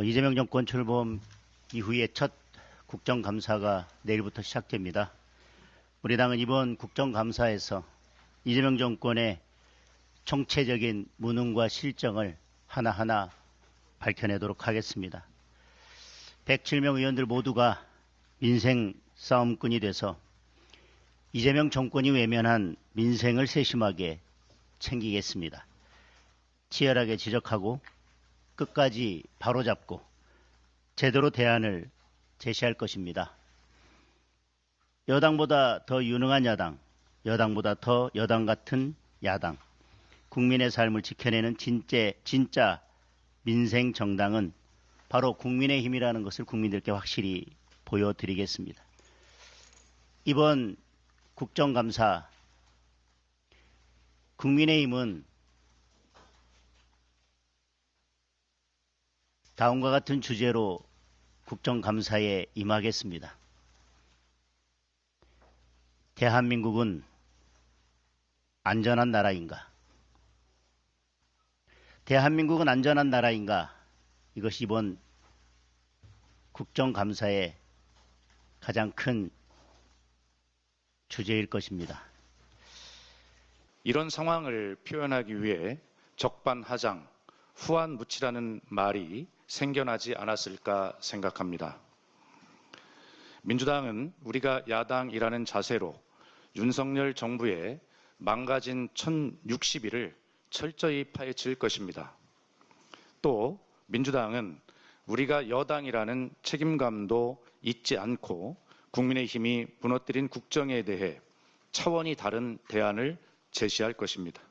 어, 이재명 정권 출범 이후에 첫 국정감사가 내일부터 시작됩니다. 우리 당은 이번 국정감사에서 이재명 정권의 총체적인 무능과 실정을 하나하나 밝혀내도록 하겠습니다. 107명 의원들 모두가 민생 싸움꾼이 돼서 이재명 정권이 외면한 민생을 세심하게 챙기겠습니다. 치열하게 지적하고 끝까지 바로잡고 제대로 대안을 제시할 것입니다. 여당보다 더 유능한 야당, 여당보다 더 여당 같은 야당, 국민의 삶을 지켜내는 진짜, 진짜 민생 정당은 바로 국민의 힘이라는 것을 국민들께 확실히 보여드리겠습니다. 이번 국정감사 국민의힘은 다음과 같은 주제로 국정감사에 임하겠습니다. 대한민국은 안전한 나라인가? 대한민국은 안전한 나라인가? 이것이 이번 국정감사의 가장 큰 주제일 것입니다. 이런 상황을 표현하기 위해 적반하장, 후한 무치라는 말이 생겨나지 않았을까 생각합니다. 민주당은 우리가 야당이라는 자세로 윤석열 정부의 망가진 1060일을 철저히 파헤칠 것입니다. 또 민주당은 우리가 여당이라는 책임감도 잊지 않고 국민의힘이 무너뜨린 국정에 대해 차원이 다른 대안을 제시할 것입니다.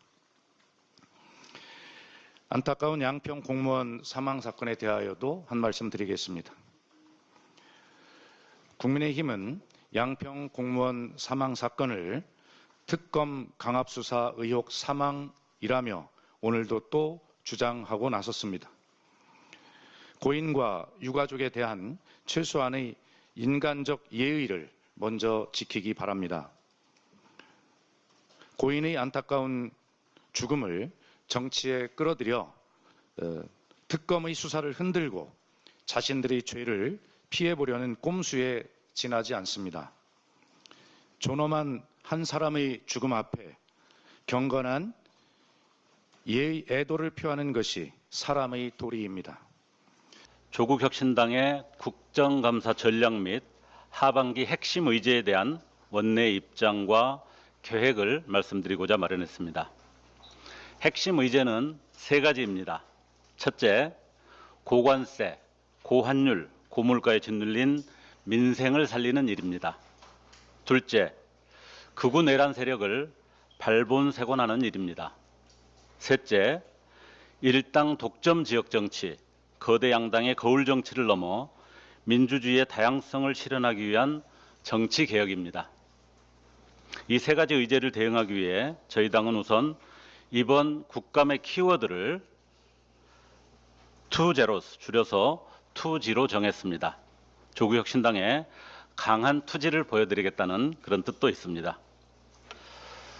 안타까운 양평 공무원 사망 사건에 대하여도 한 말씀 드리겠습니다. 국민의힘은 양평 공무원 사망 사건을 특검 강압수사 의혹 사망이라며 오늘도 또 주장하고 나섰습니다. 고인과 유가족에 대한 최소한의 인간적 예의를 먼저 지키기 바랍니다. 고인의 안타까운 죽음을 정치에 끌어들여 어, 특검의 수사를 흔들고 자신들의 죄를 피해보려는 꼼수에 지나지 않습니다. 존엄한 한 사람의 죽음 앞에 경건한 예의 애도를 표하는 것이 사람의 도리입니다. 조국 혁신당의 국정감사 전략 및 하반기 핵심 의제에 대한 원내 입장과 계획을 말씀드리고자 마련했습니다. 핵심 의제는 세 가지입니다. 첫째, 고관세, 고환율, 고물가에 짓눌린 민생을 살리는 일입니다. 둘째, 극우 내란 세력을 발본색원하는 일입니다. 셋째, 일당 독점 지역 정치, 거대 양당의 거울 정치를 넘어 민주주의의 다양성을 실현하기 위한 정치 개혁입니다. 이 세 가지 의제를 대응하기 위해 저희 당은 우선 이번 국감의 키워드를 투제로스 줄여서 투지로 정했습니다. 조국혁신당의 강한 투지를 보여드리겠다는 그런 뜻도 있습니다.